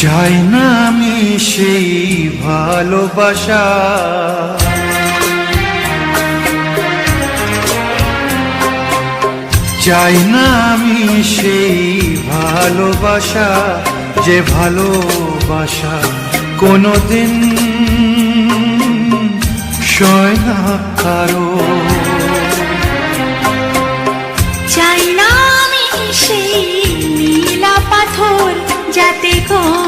চাই না আমি সেই ভালোবাসা। চাই না আমি সেই ভালোবাসা, যে ভালোবাসা কোনোদিন সয় কারও। চাই না আমি সেই নীলা পাথর যাতে কোনো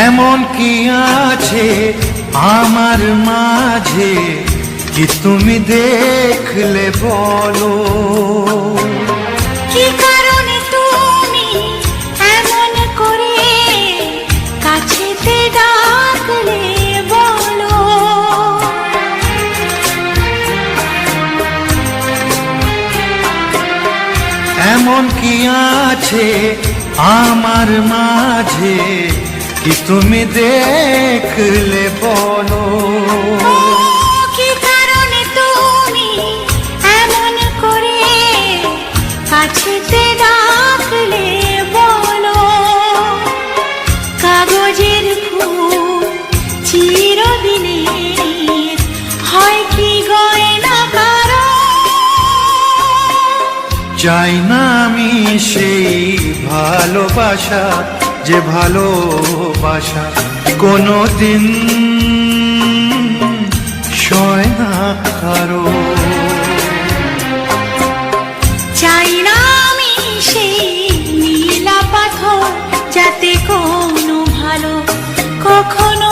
এমন কি আছে আমার মাঝে কি তুমি দেখলে বলো? কি কারণে তুমি এমন করে কাছেতে ডাকলে বলো? এমন কি আছে আমার মাঝে কি তুমি দেখলে বলো কি কারণে তুমি এমন করে কাছেতে ডাকলে বলো? কাগজের ফুল চিরদিনের হয় কি গয়না কারও? চাই না আমি সেই ভালোবাসা যে ভালোবাসা কোনো দিন সয় না কারও। চাই না আমি সেই নীলা পাথর যাতে কোনো ভালো কখনো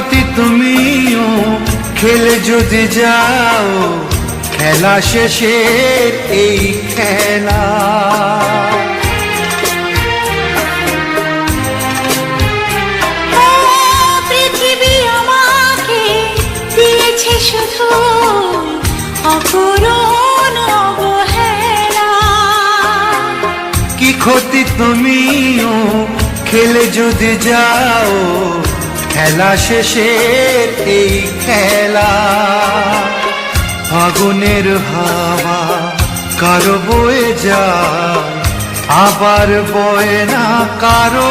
কি তুমিও খেলে যদি যাও খেলা শেষের এই খেলা শুধু অকরুণ অবহেলা। কি ক্ষতি তুমিও খেলে যদি যাও। খেলা শেষের এই খেলা ফাগুনের হাওয়া কারও বয়ে যায় আবার বয়ে না কারও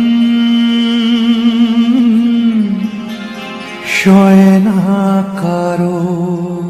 সয় না কারও।